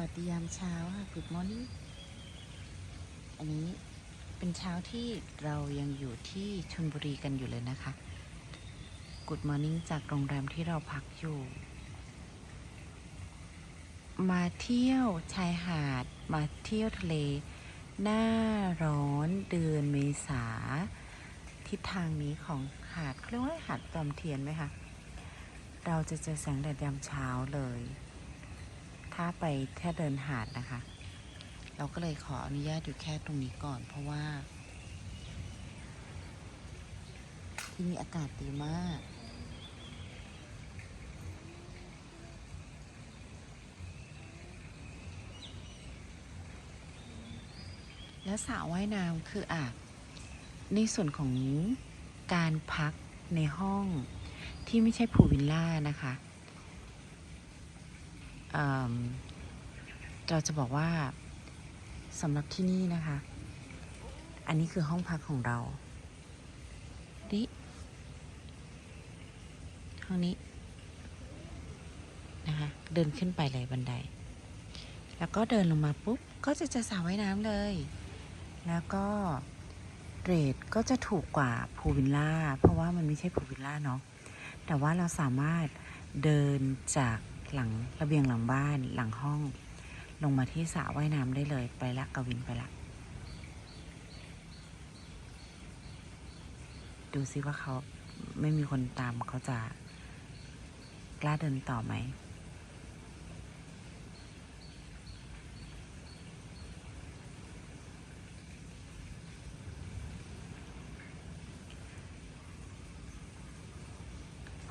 วัสดียามเช้าค่ะ Good morning อันนี้เป็นเช้าที่เรายังอยู่ที่ชนบุรีกันอยู่เลยนะคะ Good morning จากโรงแรมที่เราพักอยู่ มาเที่ยวชายหาด มาเที่ยวทะเล หน้าร้อนเดือนเมษา ทิศทางนี้ของหาดเขาเรียกว่าหาดจอมเทียนไหมคะ เราจะเจอแสงแดดยามเช้าเลย ถ้าไปแค่เดินหาดนะคะ เราก็เลยขออนุญาตอยู่แค่ตรงนี้ก่อน เพราะว่า ที่นี่อากาศดีมากแล้วสระว่ายน้ำคืออะในส่วนของการพักในห้องที่ไม่ใช่พูวิลล่านะคะ เราจะบอกว่าสำหรับที่นี่นะคะ อันนี้คือห้องพักของเราดิห้องนี้นะคะ เดินขึ้นไปเลยบันได แล้วก็เดินลงมาปุ๊บ ก็จะเจอสระว่ายน้ำเลย แล้วก็เรทก็จะถูกกว่าพูลวิลล่า เพราะว่ามันไม่ใช่พูลวิลล่าเนาะ แต่ว่าเราสามารถเดินจาก หลังระเบียงหลังบ้านหลังห้อง ลงมาที่สระว่ายน้ำได้เลยไปละกวินไปละ ดูซิว่าเขาไม่มีคนตามเขาจะกล้าเดินต่อไหม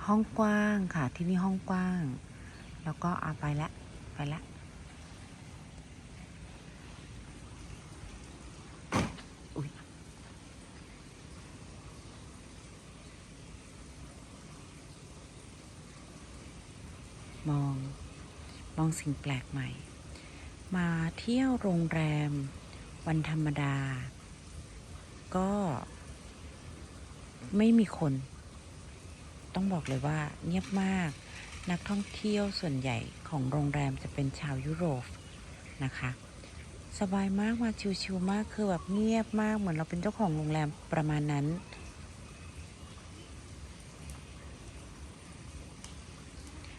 ห้องกว้างค่ะที่นี่ห้องกว้าง แล้วก็เอาไปละไปละมอง มองสิ่งแปลกใหม่ มาเที่ยวโรงแรม วันธรรมดา ก็ไม่มีคน ต้องบอกเลยว่าเงียบมาก นักท่องเที่ยวส่วนใหญ่ของโรงแรมจะเป็นชาวยุโรปนะคะ สบายมากมาชิวๆมากคือแบบเงียบมากเหมือนเราเป็นเจ้าของโรงแรมประมาณนั้น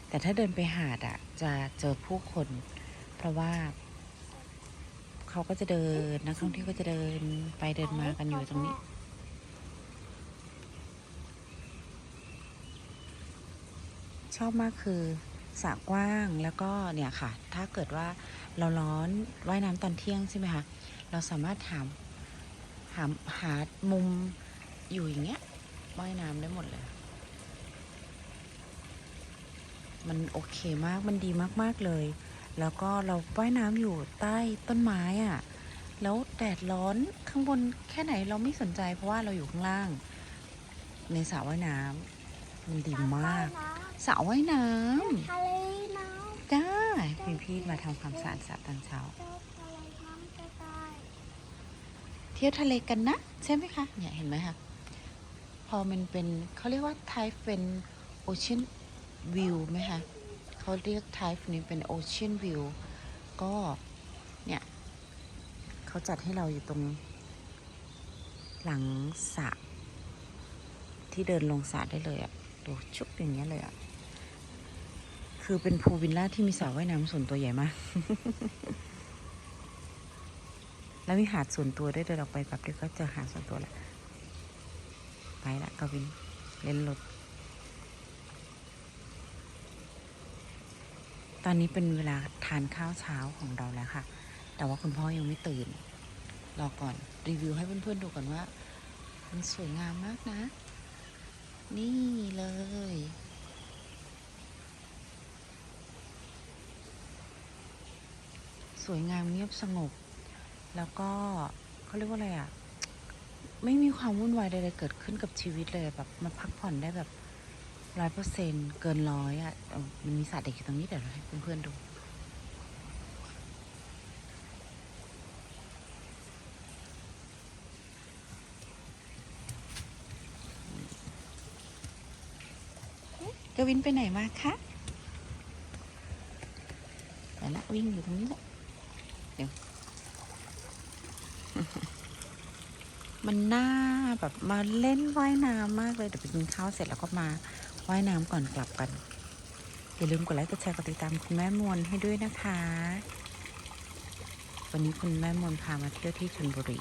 แต่ถ้าเดินไปหาดอะ่ะจะเจอผู้คน เพราะว่าเขาก็จะเดินนักท่องเที่ยวก็จะเดินไปเดินมากันอยู่ตรงนี้ ชอบมากคือสระกว้างแล้วก็เนี่ยค่ะ ถ้าเกิดว่าเราร้อนว่ายน้ำตอนเที่ยงใช่ไหมคะเราสามารถหาหาหามุมอยู่อย่างเงี้ยว่ายน้ำได้หมดเลย มันโอเคมากมันดีมากๆเลย แล้วก็เราว่ายน้ำอยู่ใต้ต้นไม้อะ่ะแล้วแดดร้อนข้างบนแค่ไหนเราไม่สนใจเพราะว่าเราอยู่ข้างล่าง ในสระว่ายน้ำมันดีมาก สระว่ายน้ทะเลน้ำจ้าพี่พี่มาทำความสะอาดสระตอนเช้าำเจ้าทะเลน้ำจะตายเที่ยวทะเลกันนะ ใช่ไหมคะ เนี่ยเห็นไหมคะ พอมันเป็นเขาเรียกว่า type เป็น ocean view ไหมคะเขาเรียก type นี้เป็น ocean view ก็เนี่ยเขาจัดให้เราอยู่ตรง หลังสระที่เดินลงสระได้เลยอะดูชุบอย่างเงี้ยเลยอะ คือเป็นพูวิลล่าที่มีสระว่ายน้ำส่วนตัวใหญ่มาก แล้วมีหาดส่วนตัวด้วยเดินออกไปแบบเดียวก็เจอหาดส่วนตัวแหละ ไปละกวิน เล่นรถ ตอนนี้เป็นเวลาทานข้าวเช้าของเราแล้วค่ะ แต่ว่าคุณพ่อยังไม่ตื่น รอก่อนรีวิวให้เพื่อนๆดูก่อนว่า มันสวยงามมากนะ นี่เลย สวยงามเงียบสงบ แล้วก็เขาเรียกว่าอะไรอะ ไม่มีความวุ่นวายใดๆเกิดขึ้นกับชีวิตเลยแบบมาพักผ่อนได้แบบร้อยเปอร์เซ็นเกินร้อยอะมันมีสัตว์เด็กอยู่ตรงนี้เดี๋ยวเราให้เพื่อนๆดูกวินไปไหนมาคะไปละวิ่งอยู่ตรงนี้แหละ เดี๋ยวมันน่าแบบมาเล่นว่ายน้ำมากเลย เดี๋ยวไปกินข้าวเสร็จแล้วก็มาว่ายน้ำก่อนกลับกัน อย่าลืมกดไลค์กดแชร์กดติดตามคุณแม่มวลให้ด้วยนะคะ วันนี้คุณแม่มวลพามาเที่ยวที่ชลบุรี